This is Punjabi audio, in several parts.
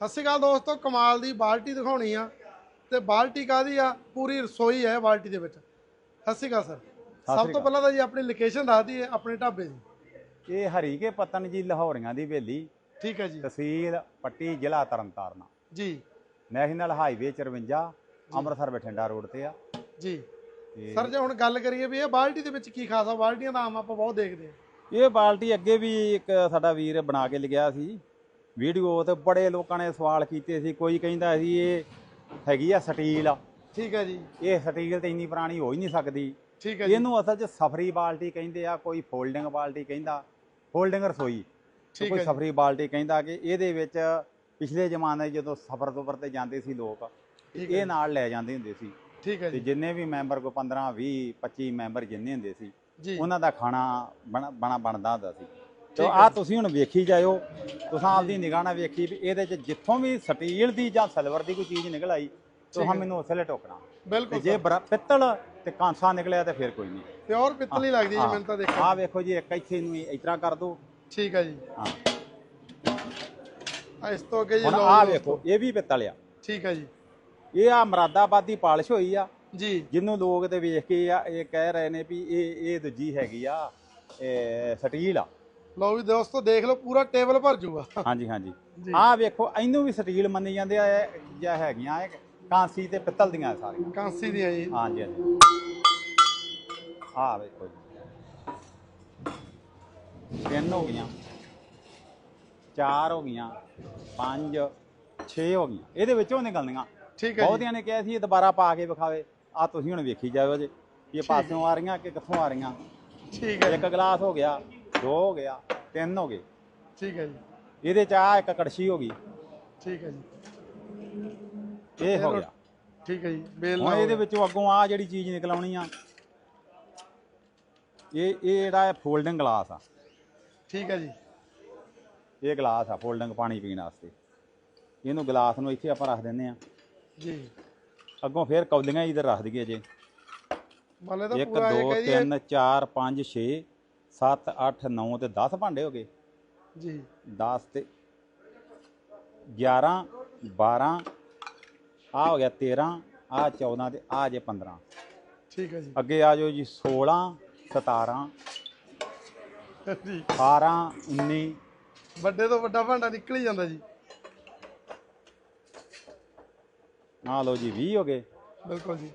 ਸਤਿ ਸ਼੍ਰੀ ਅਕਾਲ ਦੋਸਤੋ ਕਮਾਲ ਦੀ ਬਾਲਟੀ ਦਿਖਾਉਣੀ ਆ। ਤੇ ਬਾਲਟੀ ਕਾਦੀ ਆ? ਪੂਰੀ ਰਸੋਈ ਹੈ ਬਾਲਟੀ ਦੇ ਵਿੱਚ। ਸਤਿ ਸ਼੍ਰੀ ਅਕਾਲ ਸਰ। ਸਭ ਤੋਂ ਪਹਿਲਾਂ ਤਾਂ ਜੀ ਆਪਣੀ ਲੋਕੇਸ਼ਨ ਦੱਸ ਦਈਏ ਆਪਣੇ ਢਾਬੇ ਦੀ। ਇਹ ਹਰੀਕੇ ਪਤਨ ਜੀ ਲਾਹੌਰੀਆਂ ਦੀ ਹਵੇਲੀ। ਠੀਕ ਹੈ ਜੀ। ਤਹਿਸੀਲ ਪੱਟੀ ਜ਼ਿਲ੍ਹਾ ਤਰਨਤਾਰਨ। ਜੀ। National highway 54 Amritsar Bathinda road ਤੇ ਆ। ਜੀ। ਸਰ ਜੇ ਹੁਣ ਗੱਲ ਕਰੀਏ ਵੀ ਇਹ ਬਾਲਟੀ ਦੇ ਵਿੱਚ ਕੀ ਖਾਸ ਆ? ਬਾਲਟੀਆਂ ਦਾ ਆਮ ਆਪਾਂ ਬਹੁਤ ਦੇਖਦੇ ਆ ਇਹ ਬਾਲਟੀ ਅੱਗੇ ਵੀ ਇੱਕ ਸਾਡਾ ਵੀਰ ਬਣਾ ਕੇ ਲਿਆ ਸੀ। ਵੀਡੀਓ ਤੇ ਬੜੇ ਲੋਕਾਂ ਨੇ ਸਵਾਲ ਕੀਤੇ ਸੀ ਕੋਈ ਕਹਿੰਦਾ ਸੀ ਇਹ ਹੈਗੀ ਆ ਸਟੀਲ ਠੀਕ ਹੈ ਜੀ। ਇਹ ਸਟੀਲ ਤੇ ਇੰਨੀ ਪੁਰਾਣੀ ਹੋ ਹੀ ਨਹੀਂ ਸਕਦੀ। ਠੀਕ ਹੈ ਜੀ। ਇਹਨੂੰ ਅਸਲ 'ਚ ਸਫਰੀ ਬਾਲਟੀ ਕਹਿੰਦੇ ਆ ਕੋਈ ਫੋਲਡਿੰਗ ਬਾਲਟੀ ਕਹਿੰਦਾ ਫੋਲਡਿੰਗ ਰਸੋਈ। ਤੇ ਠੀਕ ਕੋਈ। ਸਫਰੀ ਬਾਲਟੀ ਕਹਿੰਦਾ ਕਿ ਇਹਦੇ ਵਿੱਚ ਪਿਛਲੇ ਜ਼ਮਾਨੇ ਜਦੋਂ ਸਫਰ ਤੋਂ ਤੇ ਜਾਂਦੇ ਸੀ ਲੋਕ ਤੇ ਇਹ ਨਾਲ ਲੈ ਜਾਂਦੇ ਹੁੰਦੇ ਸੀ। ਠੀਕ ਹੈ ਤੇ ਜੀ। ਜਿੰਨੇ ਵੀ ਮੈਂਬਰ ਕੋ 15 20 25 ਮੈਂਬਰ ਜਿੰਨੇ ਹੁੰਦੇ ਸੀ ਉਹਨਾਂ ਦਾ ਖਾਣਾ ਬਣ- ਬਣਾ ਬਣਦਾ ਹੁੰਦਾ ਸੀ। ਤੇ ਆ ਤੁਸੀਂ ਹੁਣ ਵੇਖੀ ਜਾਇਓ ਤੁਸੀਂ ਆਪਦੀ ਨਿਗਾਹ ਨਾਲ ਵੇਖੀ ਵੀ ਇਹਦੇ 'ਚ ਜਿੱਥੋਂ ਵੀ ਸਟੀਲ ਦੀ ਜਾਂ ਸਿਲਵਰ ਦੀ ਕੋਈ ਚੀਜ਼ ਨਿਕਲ ਆਈ ਤੁਸੀਂ ਹੈ। ਮੈਨੂੰ ਉਸੇ ਲਈ ਟੋਕਣਾ। ਤੇ ਬਿਲਕੁਲ ਜੇ ਪਿੱਤਲ ਤੇ ਕਾਂਸਾ ਨਿਕਲਿਆ ਤੇ ਫਿਰ ਕੋਈ ਨਹੀਂ। ਪਿਓਰ ਪਿੱਤਲ ਹੀ ਲੱਗਦੀ ਜੀ ਮੈਨੂੰ ਤਾਂ ਦੇਖੋ ਆ ਵੇਖੋ ਜੀ ਇੱਕ ਇੱਥੇ ਨੂੰ ਇਸ ਤਰ੍ਹਾਂ ਕਰ ਦੋ। ਠੀਕ ਹੈ ਜੀ। ਹਾਂ। ਆ ਇਸ ਤੋਂ ਅੱਗੇ ਜੀ ਲਓ ਆ ਵੇਖੋ ਇਹ ਵੀ ਪਿੱਤਲ ਆ। ਠੀਕ ਹੈ ਜੀ। ਇਹ ਆ ਮਰਾਦਾਬਾਦ ਪਾਲਿਸ਼ ਹੋਈ ਆ। ਜੀ। ਜਿਹਨੂੰ ਲੋਕ ਤੇ ਵੇਖ ਕੇ ਆ ਇਹ ਕਹਿ ਰਹੇ ਨੇ ਵੀ ਇਹ ਇਹ ਦੂਜੀ ਹੈਗੀ ਆ ਇਹ ਸਟੀਲ ਆ। ਲਓ ਵੀ ਦੋਸਤੋ ਦੇਖ ਲਓ ਪੂਰਾ ਟੇਬਲ ਭਰ ਜੂਗਾ। ਹਾਂਜੀ ਹਾਂਜੀ। ਜੀ। ਆ ਵੇਖੋ ਇਹਨੂੰ ਵੀ ਸਟੀਲ ਮੰਨੀ ਜਾਂਦੇ ਆ ਜਾਂ ਹੈਗੀਆਂ ਇਹ ਕਾਂਸੀ ਤੇ ਪਿੱਤਲ ਦੀਆਂ ਸਾਰੀਆਂ। ਕਾਂਸੀ ਦੀਆਂ ਜੀ। ਹਾਂਜੀ ਹਾਂਜੀ। ਆ ਵੇਖੋ ਜੀ। ਤਿੰਨ ਹੋ ਗਈਆਂ ਚਾਰ ਹੋ ਗਈਆਂ ਪੰਜ 6 ਹੋ ਗਈਆਂ। ਇਹਦੇ ਵਿੱਚੋਂ ਨਿਕਲਣੀਆਂ। ਠੀਕ ਹੈ ਬਹੁਤਿਆਂ ਨੇ ਕਿਹਾ ਸੀ ਇਹ ਦੁਬਾਰਾ ਪਾ ਕੇ ਵਿਖਾਵੇ। ਆ ਤੁਸੀਂ ਹੁਣ ਵੇਖੀ ਜਾਇਓ ਜੇ ਇਹ ਪਾਸਿਓਂ ਆ ਰਹੀਆਂ ਕਿ ਕਿੱਥੋਂ ਆ ਰਹੀਆਂ। ਠੀਕ ਹੈ ਇੱਕ ਗਲਾਸ ਹੋ ਗਿਆ। ਦੋ ਹੋ ਗਿਆ ਤਿੰਨ ਹੋ ਗਏ। ਠੀਕ ਹੈ ਜੀ। ਇਹਦੇ ਚ ਆ ਇੱਕ ਕੜਛੀ ਹੋ ਗਈ। ਠੀਕ ਹੈ ਜੀ। ਇਹ ਹੋ ਗਿਆ। ਠੀਕ ਹੈ ਜੀ ਬੇਲ ਹੁਣ ਨਾਲ ਇਹਦੇ ਵਿੱਚੋਂ ਅੱਗੋਂ ਆ ਜਿਹੜੀ ਚੀਜ਼ ਨਿਕਲਾਉਣੀ ਆ ਇਹ ਇਹ ਜਿਹੜਾ ਫੋਲਡਿੰਗ ਗਲਾਸ ਆ। ਠੀਕ ਹੈ ਜੀ। ਇਹ ਗਲਾਸ ਆ ਫੋਲਡਿੰਗ ਪਾਣੀ ਪੀਣ ਵਾਸਤੇ। ਇਹਨੂੰ ਗਲਾਸ ਨੂੰ ਇੱਥੇ ਆਪਾਂ ਰੱਖ ਦਿੰਦੇ ਆ। ਜੀ। ਅੱਗੋਂ ਫਿਰ ਕੌਲੀਆਂ ਇਧਰ ਰੱਖ ਦਈਏ ਜੇ। ਮੰਨ ਲਓ ਤਾਂ 1 ਪੂਰਾ 2 ਇਹ ਕਹੀ 3 4 5 6 7 8 9 ਤੇ 10 ਭਾਂਡੇ ਹੋ ਗਏ? ਜੀ। 10 ਤੇ 11 12 ਆ ਹੋ ਗਿਆ 13 ਆ 14 ਤੇ ਆ ਜੇ 15 ਠੀਕ ਹੈ ਜੀ। ਅੱਗੇ ਆ ਜਾਓ ਜੀ 16 17 ਜੀ। 18 19 ਵੱਡੇ ਤੋਂ ਵੱਡਾ ਭਾਂਡਾ ਨਿਕਲ ਹੀ ਜਾਂਦਾ ਜੀ। ਆ ਲਓ ਜੀ 20 ਹੋ ਗਏ। ਬਿਲਕੁਲ ਜੀ।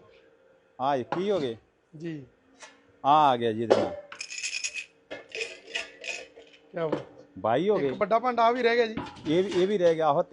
ਆ 21 ਹੋ ਗਏ। ਜੀ। ਆ ਆ ਗਿਆ ਜੀ ਇਹਦੇ ਨਾਲ। ਕੀ 22 ਹੋ ਗਏ। ਇੱਕ ਵੱਡਾ ਭਾਂਡਾ ਆ ਵੀ ਰਹਿ ਗਿਆ ਜੀ। ਇਹ ਵੀ ਇਹ ਵੀ ਰਹਿ ਗਿਆ। ਉਹ